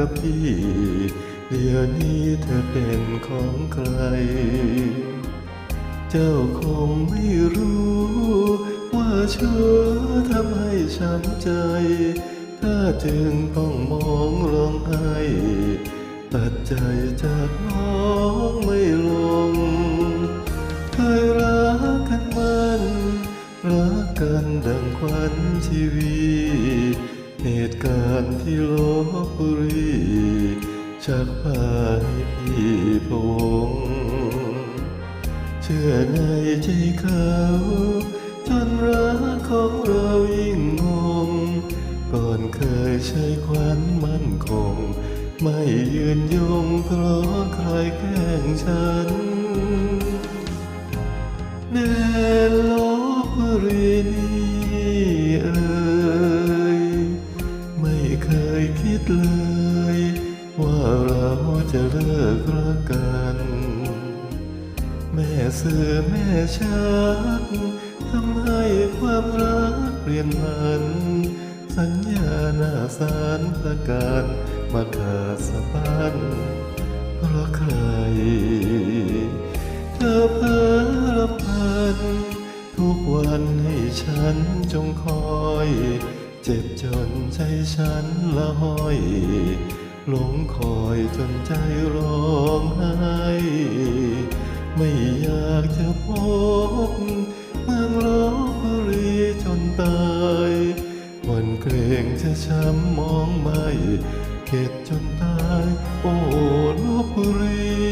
กับพี่ เดี๋ยวนี้เธอเป็นของใคร เจ้าคงไม่รู้ ว่าเชื่อทำให้ช้ำใจ ถ้าจึงต้องมองร้องไห้ตัดใจจากน้องไม่ลง เคยรักกันมันรักกันดังควันชีวีเหตุการณ์ที่ลบบุรี ชักพาให้พี่พงเชื่อในใจเขา จนรักของเรายิ่งงง ก่อนเคยใช้ควันมั่นคง ไม่ยืนยงเพราะใครแกล้งฉันแน่ลบบุรีนี่เอ่ยไม่เคยคิดเลย ว่าเราจะเลิกรักกัน แม่เสือแม่ชักทำให้ความรักเปลี่ยนผัน สัญญาหน้าสารประกาศมาขาดสะพันเพราะใคร เธอเพ้อรำพัน ทุกวันให้ฉันจงคอย เจ็บจนใจฉันละห้อย หลงคอยจนใจร้องไห้ไม่อยากจะพบเมืองลบบุรีจนตายวันเกรงจะช้ำมองไม่เข็ดจนตาย โอ้ลบบุรี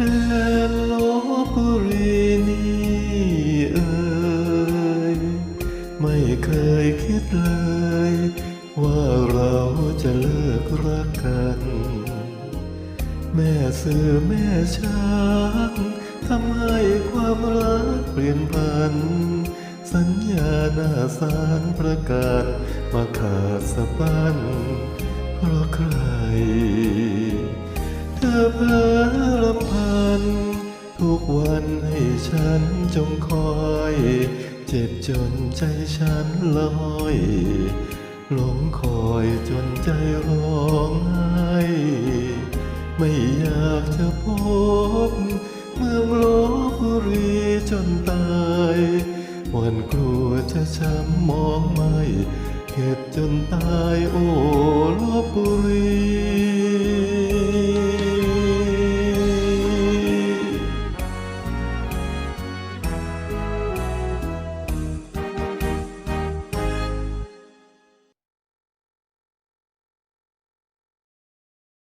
แดนลบบุรีนี่เอ่ยไม่เคยคิดเลย ว่าเราจะเลิกรักกัน แม่สื่อแม่ช้างทำให้ความรักเปลี่ยนผัน สัญญาหน้าสารประกาศมาขาดสะบั้นเพราะใคร เธอเพ้อรำพัน ทุกวันให้ฉันจงคอย เจ็บจนใจฉันลอยหลงคอยจนใจร้องไห้ไม่อยากจะพบ เมืองลบบุรีจนตายวันกลัวจะช้ำมองไม่เข็ดจนตายโอ้ลบบุรี